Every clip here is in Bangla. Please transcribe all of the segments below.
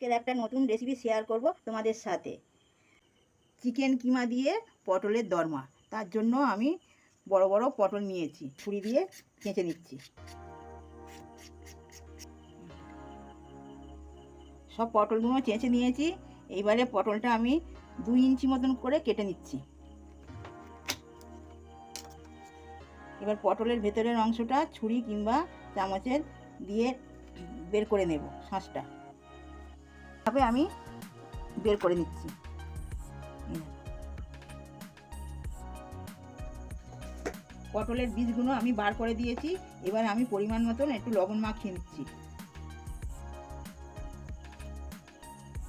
আজকের একটা নতুন রেসিপি শেয়ার করব তোমাদের সাথে। চিকেন কিমা দিয়ে, পটলের দরমা। তার জন্য আমি বড় বড় পটল নিয়েছি, ছুরি দিয়ে কেঁচে নিচ্ছি। সব পটলগুলো চেঁচে নিয়েছি, এইবারে পটলটা আমি দুই ইঞ্চি মতন করে কেটে নিচ্ছি। এবার পটলের ভেতরের অংশটা ছুরি কিংবা চামচের দিয়ে বের করে নেব, শাঁসটা। তবে আমি বের করে নিচ্ছি। পটলের বীজগুলো আমি বার করে দিয়েছি, এবার আমি পরিমাণ মতন একটু লবণ মাখিয়ে নিচ্ছি।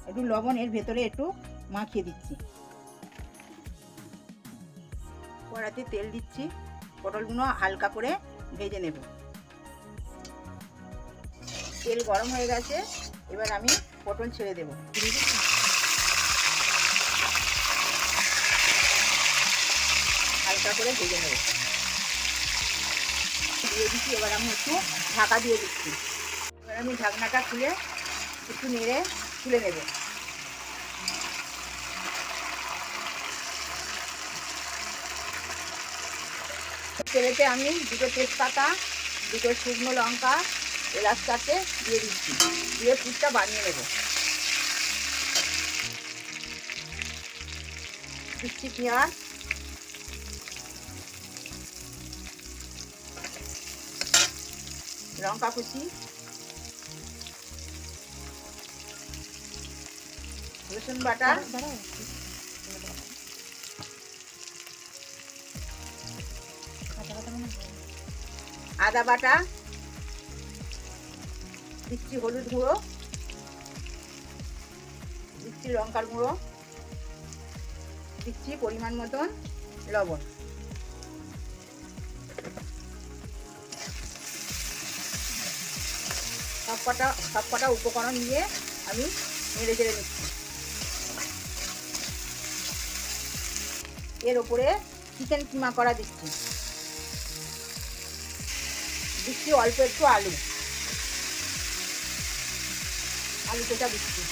একটু লবণ এর ভেতরে একটু মাখিয়ে দিচ্ছি। কড়াতে তেল দিচ্ছি, পটলগুলো হালকা করে ভেজে নেব। তেল গরম হয়ে গেছে, এবার আমি পটল ছেড়ে দেবো। হালকা করে ভেজে নেব। দিয়ে দিচ্ছি, এবার আমি একটু ঢাকা দিয়ে দিচ্ছি। এবার আমি ঢাকনাটা খুলে একটু নেড়ে তুলে নেব। তেলেতে আমি দুটো তেজপাতা, দুটো শুকনো লঙ্কা এলাচ চারটে দিয়ে দিচ্ছি। দিয়ে পুরটা বানিয়ে নেব। দিচ্ছি পেঁয়াজ। লঙ্কা কুচি। রসুন বাটা। আদা বাটা। দিচ্ছি হলুদ গুঁড়ো, দিচ্ছি লঙ্কার গুঁড়ো, দিচ্ছি পরিমাণ মতন লবণ। সব কটা উপকরণ নিয়ে আমি নেড়ে চেড়ে নিচ্ছি। এর ওপরে চিকেন কিমা করা দিচ্ছি। দিচ্ছি অল্প একটু আলু। আলু কেটা দিচ্ছি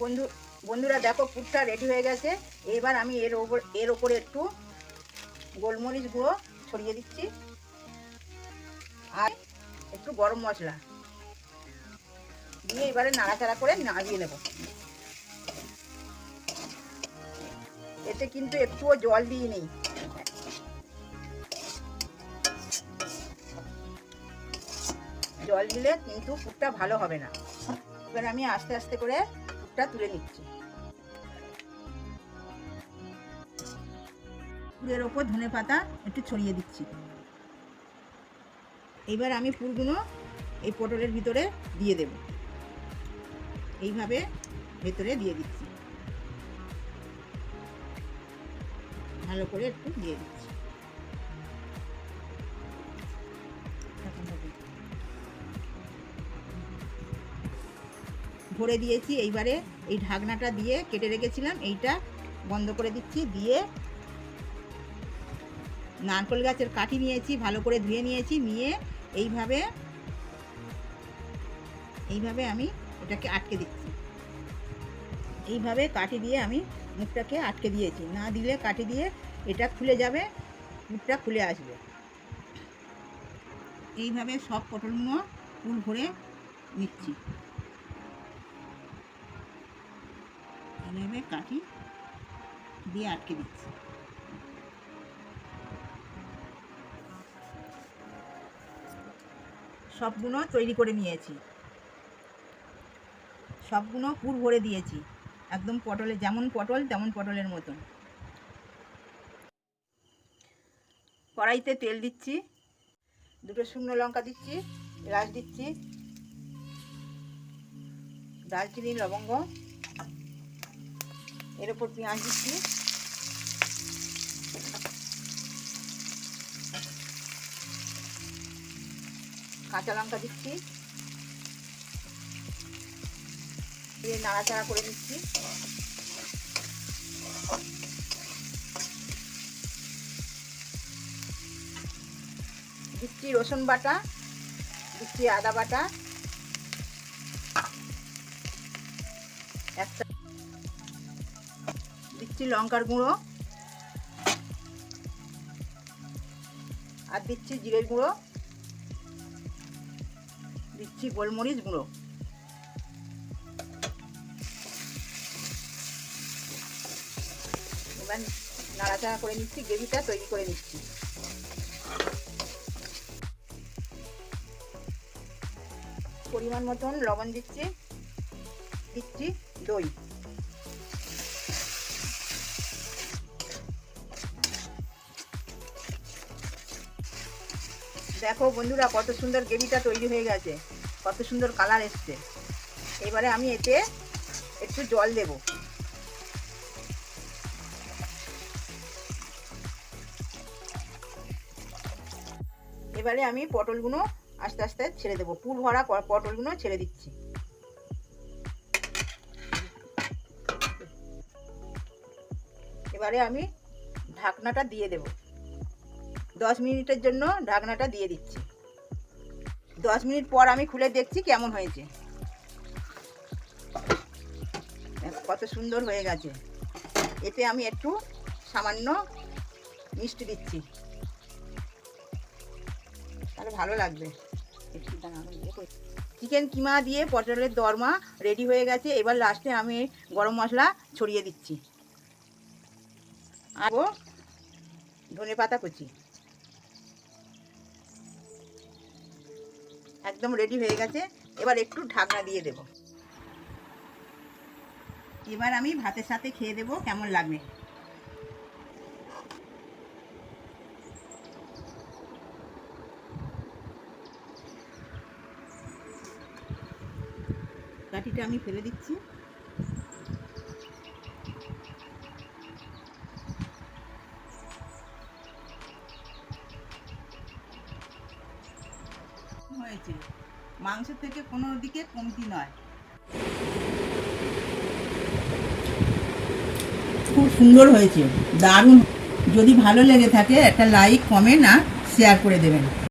বন্ধু, বন্ধুরা দেখো পুরটা রেডি হয়ে গেছে। এবার আমি এর ওপর, এর ওপরে একটু গোলমরিচ গুঁড়ো ছড়িয়ে দিচ্ছি। আর একটু গরম মশলা। দিয়ে এবারে নাড়াচাড়া করে নাড়িয়ে নেব। এতে কিন্তু একটুও জল দিই নেই। জল দিলে কিন্তু পুরটা ভালো হবে না। এবার আমি আস্তে আস্তে করে পুরটা তুলে নিচ্ছি। পুরের ওপর ধনে পাতা একটু ছড়িয়ে দিচ্ছি। এইবার আমি পুরগুলো এই পটলের ভিতরে দিয়ে দেব। এইভাবে ভেতরে দিয়ে দিচ্ছি। ভালো করে একটু দিয়ে দিচ্ছি। ভরে দিয়েছি, এইবারে এই ঢাকনাটা দিয়ে কেটে রেখেছিলাম, এইটা বন্ধ করে দিচ্ছি, দিয়ে নারকোল গাছের কাঠি নিয়েছি, ভালো করে ধুয়ে নিয়েছি, নিয়ে এইভাবে এইভাবে আমি এটাকে আটকে দিচ্ছি। এইভাবে কাঠি দিয়ে আমি মুখটাকে আটকে দিয়েছি, না দিলে কাঠি দিয়ে এটা খুলে যাবে, মুখটা খুলে আসবে। এইভাবে সব পটলগুলো ফুল ভরে নিচ্ছি। এইভাবে কাঠি দিয়ে আটকে দিচ্ছি। সবগুলো তৈরি করে নিয়েছি। সবগুলো পুর ভরে দিয়েছি। একদম পটলে, যেমন পটল, তেমন পটলের মতন। কড়াইতে তেল দিচ্ছি, দুটো শুকনো লঙ্কা দিচ্ছি, এলাচ দিচ্ছি দারচিনি লবঙ্গ এর ওপর পেঁয়াজ দিচ্ছি। কাঁচা লঙ্কা দিচ্ছি। দিয়ে নাড়াচাড়া করে দিচ্ছি। দিচ্ছি রসুন বাটা, দিচ্ছি আদা বাটা। দিচ্ছি লঙ্কার গুঁড়ো। আর দিচ্ছি জিরের গুঁড়ো। দিচ্ছি গোলমরিচ গুঁড়ো। এবার নাড়াচাড়া করে নিচ্ছি, গ্রেভিটা তৈরি করে নিচ্ছি। পরিমাণ মতন লবণ দিচ্ছি দিচ্ছি দই। দেখো বন্ধুরা, কত সুন্দর গ্রেভিটা তৈরি হয়ে গেছে। কত সুন্দর কালার এসছে। এবারে আমি এতে একটু জল দেব। এবারে আমি পটলগুলো আস্তে আস্তে ছেড়ে দেবো। পুর ভরা পটলগুলো ছেড়ে দিচ্ছি। এবারে আমি ঢাকনাটা দিয়ে দেব। দশ মিনিটের জন্য ঢাকনাটা দিয়ে দিচ্ছি। দশ মিনিট পর আমি খুলে দেখছি কেমন হয়েছে। কত সুন্দর হয়ে গেছে। এতে আমি একটু সামান্য মিষ্টি দিচ্ছি। তাহলে ভালো লাগবে। চিকেন কিমা দিয়ে পটলের দরমা রেডি হয়ে গেছে। এবার লাস্টে আমি গরম মশলা ছড়িয়ে দিচ্ছি। আর ধনে পাতা কুচি। একদম রেডি হয়ে গেছে। এবার একটু ঢাকনা দিয়ে দেব। এবার আমি ভাতের সাথে খেয়ে দেব, কেমন লাগবে? কাঠিটা আমি ফেলে দিচ্ছি। হয়েছে। মাংস থেকে কোনো দিকে কমতি নয়। খুব সুন্দর হয়েছে। দারুণ। যদি ভালো লেগে থাকে, একটা লাইক কমেন্ট আর শেয়ার করে দেবেন।